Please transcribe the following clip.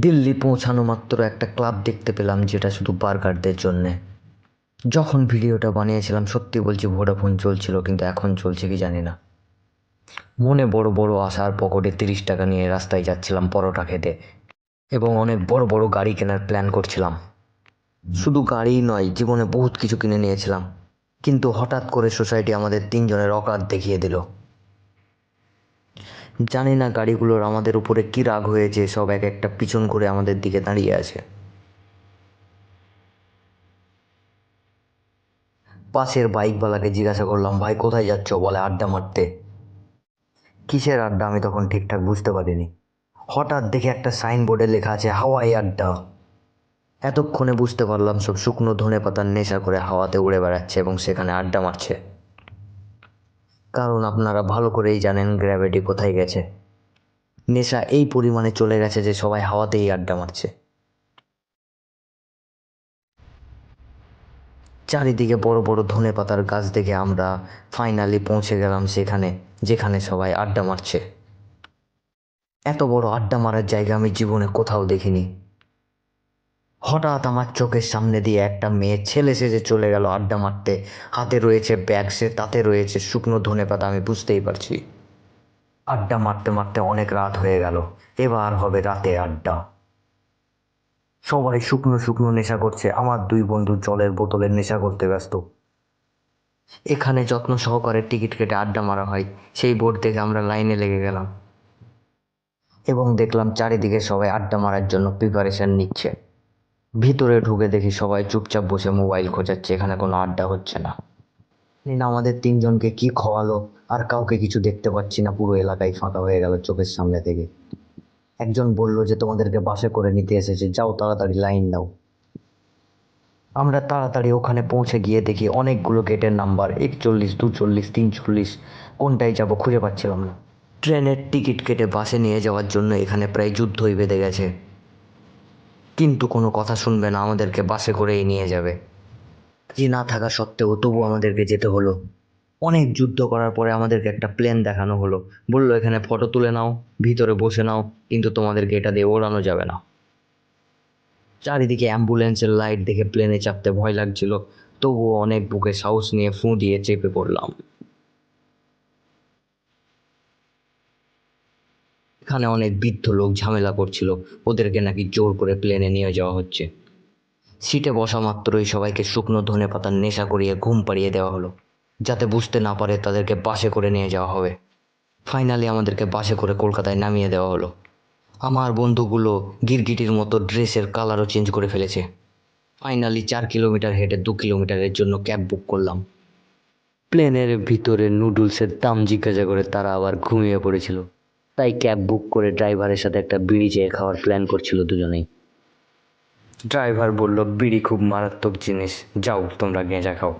দিল্লি পৌঁছানো মাত্র একটা ক্লাব দেখতে পেলাম, যেটা শুধু বার্গারদের জন্যে। যখন ভিডিওটা বানিয়েছিলাম, সত্যি বলছি ভোডাফোন চলছিল, কিন্তু এখন চলছে কি জানি না। মনে বড় বড় আশার পকেটে তিরিশ টাকা নিয়ে রাস্তায় যাচ্ছিলাম পরোটা খেতে, এবং অনেক বড় বড় গাড়ি কেনার প্ল্যান করছিলাম। শুধু গাড়িই নয়, জীবনে বহুত কিছু কিনে নিয়েছিলাম। কিন্তু হঠাৎ করে সোসাইটি আমাদের তিনজনের অকাত দেখিয়ে দিল। জানি না গাড়িগুলোর আমাদের উপরে কী রাগ হয়েছে, সব এক একটা পিছন করে আমাদের দিকে দাঁড়িয়ে আছে। পাশের বাইকওয়ালাকে জিজ্ঞাসা করলাম, ভাই, কোথায় যাচ্ছ? বলে, আড্ডা মারতে। কিসের আড্ডা? আমি তখন ঠিকঠাক বুঝতে পারিনি। হঠাৎ দেখে একটা সাইনবোর্ডে লেখা আছে, হাওয়াই আড্ডা। এতক্ষণে বুঝতে পারলাম সব শুকনো ধনে পাতার নেশা করে হাওয়াতে উড়ে বেড়াচ্ছে এবং সেখানে আড্ডা মারছে। কারণ আপনারা ভালো করেই জানেন গ্র্যাভিটি কোথায় গেছে। নেশা এই পরিমাণে চলে গেছে যে সবাই হাওয়াতেই আড্ডা মারছে। চারিদিকে বড় বড় ধনে পাতার গাছ দেখে আমরা ফাইনালি পৌঁছে গেলাম সেখানে, যেখানে সবাই আড্ডা মারছে। এত বড় আড্ডা মারার জায়গা আমি জীবনে কোথাও দেখিনি। হঠাৎ আমার চোখের সামনে দিয়ে একটা মেয়ে ছেলে সেজে চলে গেল আড্ডা মারতে। হাতে রয়েছে ব্যাগ, সে তাতে রয়েছে শুকনো ধনে পাতা, আমি বুঝতেই পারছি। আড্ডা মারতে মারতে অনেক রাত হয়ে গেল। এবার হবে রাতে আড্ডা। সবাই শুকনো শুকনো নেশা করছে। আমার দুই বন্ধু জলের বোতলের নেশা করতে ব্যস্ত। এখানে যত্ন সহকারে টিকিট কেটে আড্ডা মারা হয়। সেই বোর্ড থেকে আমরা লাইনে লেগে গেলাম। এবং দেখলাম চারিদিকে সবাই আড্ডা মারার জন্য প্রিপারেশন নিচ্ছে। ভিতরে ঢুকে দেখি সবাই চুপচাপ বসে মোবাইল খোঁজাচ্ছে, এখানে কোনো আড্ডা হচ্ছে না। জানি না, আমাদের তিনজনকে কি খাওয়ালো আর কাউকে কিছু দেখতে পাচ্ছি না, পুরো এলাকায় ফাঁকা হয়ে গেল চোখের সামনে থেকে। একজন বলল যে, তোমাদেরকে বাসে করে নিতে এসেছে, যাও তাড়াতাড়ি লাইন দাও। আমরা তাড়াতাড়ি ওখানে পৌঁছে গিয়ে দেখি অনেকগুলো গেটের নাম্বার, একচল্লিশ, দুচল্লিশ, তিনচল্লিশ কোনটায় যাব খুঁজে পাচ্ছিলাম না। ট্রেনের টিকিট কেটে বাসে নিয়ে যাওয়ার জন্য এখানে প্রায় যুদ্ধই বেঁধে গেছে। কিন্তু কোনো কথা শুনবে না, আমাদেরকে বাসে করেই নিয়ে যাবে। রাজি না থাকা সত্ত্বেও তবু আমাদেরকে যেতে হলো। অনেক যুদ্ধ করার পরে আমাদেরকে একটা প্লেন দেখানো হলো। বলল, এখানে ফটো তুলে নাও, ভিতরে বসে নাও, কিন্তু তোমাদেরকে এটা দিয়ে ওড়ানো যাবে না। চারিদিকে অ্যাম্বুলেন্সের লাইট দেখে প্লেনে চাপতে ভয় লাগছিল। তবুও অনেক বুকে সাহস নিয়ে ফুঁ দিয়ে চেপে পড়লাম। এখানে অনেক বৃদ্ধ লোক ঝামেলা করছিল। ওদেরকে নাকি জোর করে প্লেনে নিয়ে যাওয়া হচ্ছে। সিটে বসা মাত্রই সবাইকে শুকনো ধনে পাতার নেশা করিয়ে ঘুম পাড়িয়ে দেওয়া হলো। যাতে বুঝতে না পারে তাদেরকে বাসে করে নিয়ে যাওয়া হবে। ফাইনালি আমাদেরকে বাসে করে কলকাতায় নামিয়ে দেওয়া হলো। আমার বন্ধুগুলো গিরগিটির মতো ড্রেসের কালারও চেঞ্জ করে ফেলেছে। ফাইনালি চার কিলোমিটার হেঁটে দু কিলোমিটারের জন্য ক্যাব বুক করলাম। প্লেনের ভিতরে নুডলসের দাম জিজ্ঞাসা করে তারা আবার ঘুমিয়ে পড়েছিল। তাই ক্যাব বুক করে ড্রাইভারের সাথে একটা বিড়ি চেয়ে খাওয়ার প্ল্যান করছিল দুজনেই। ড্রাইভার বলল, বিড়ি খুব মারাত্মক জিনিস। যাও, তোমরা গেঁজা খাও।